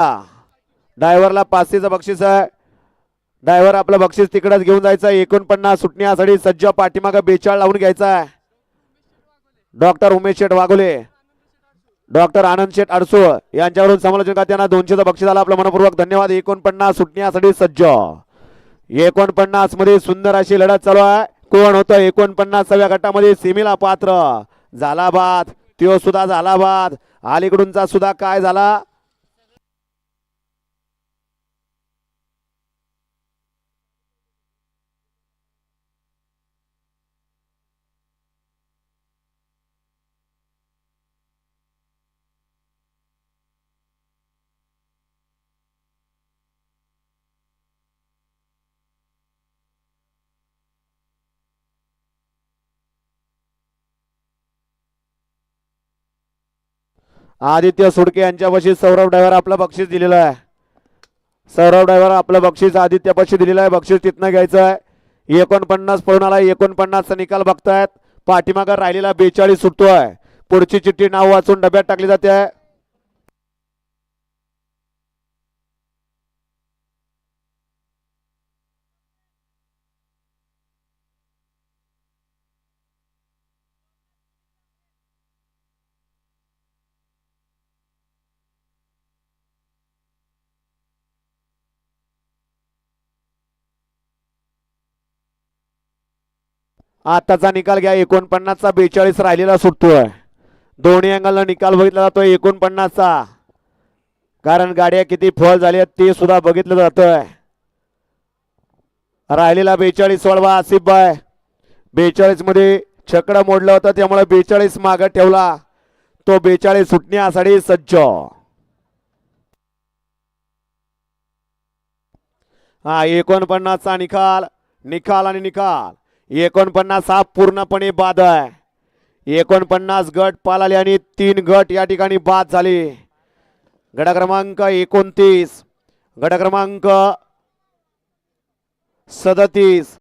ड्रायव्हरला पाचशेचं बक्षीस आहे. ड्रायव्हर आपलं बक्षीस तिकडंच घेऊन जायचं आहे. एकोणपन्नास सुटण्यासाठी सज्ज पाठीमागं बेचाळ लावून घ्यायचा आहे. डॉक्टर उमेश शेठ वाघोले डॉक्टर आनंद शेठ अडसूळ यांच्यावरून समालोचन त्यांना दोनशेचं बक्षीस आलं. आपलं मनपूर्वक धन्यवाद. एकोणपन्नास सुटण्यासाठी सज्ज. एकोणपन्नासमध्ये सुंदर अशी लढत चालू आहे. कोण होतं? एकोणपन्नासाव्या गटामध्ये सिमिला पात्र. झाला बाद. त्यो सुद्धा झाला बाद. अलीकडूनचा सुद्धा काय झाला? आदित्य सुडके यांच्यापाशी सौरभ ड्रायव्हर आपलं बक्षीस दिलेलं आहे. सौरभ ड्रायव्हर आपलं बक्षीस आदित्यपाशी दिलेलं आहे. बक्षीस तिथनं घ्यायचं आहे. एकोणपन्नास पळून आला एकोणपन्नासचा निकाल बघतायत. पाठीमागं राहिलेला बेचाळीस सुटतोय. पुढची चिठ्ठी नाव वाचून डब्यात टाकली जाते. आताचा निकाल घ्या एकोणपन्नासचा बेचाळीस राहिलेला सुटतोय. दोन्ही अंगाला निकाल बघितला जातोय एकोणपन्नासचा. कारण गाड्या किती फळ झाली आहेत ते सुद्धा बघितलं जातंय. राहिलेला बेचाळीस वळवा आसिफ बाय बेचाळीसमध्ये छकडं मोडलं होतं त्यामुळे बेचाळीस मागं ठेवला. तो बेचाळीस सुटण्यासाठी सज्ज. हा एकोणपन्नासचा निकाल निकाल आणि निकाल. एकोणपन्नास हा पूर्णपणे बाद आहे. एकोणपन्नास गट पालाले आणि तीन गट या ठिकाणी बाद झाले. गट क्रमांक एकोणतीस गट क्रमांक सदतीस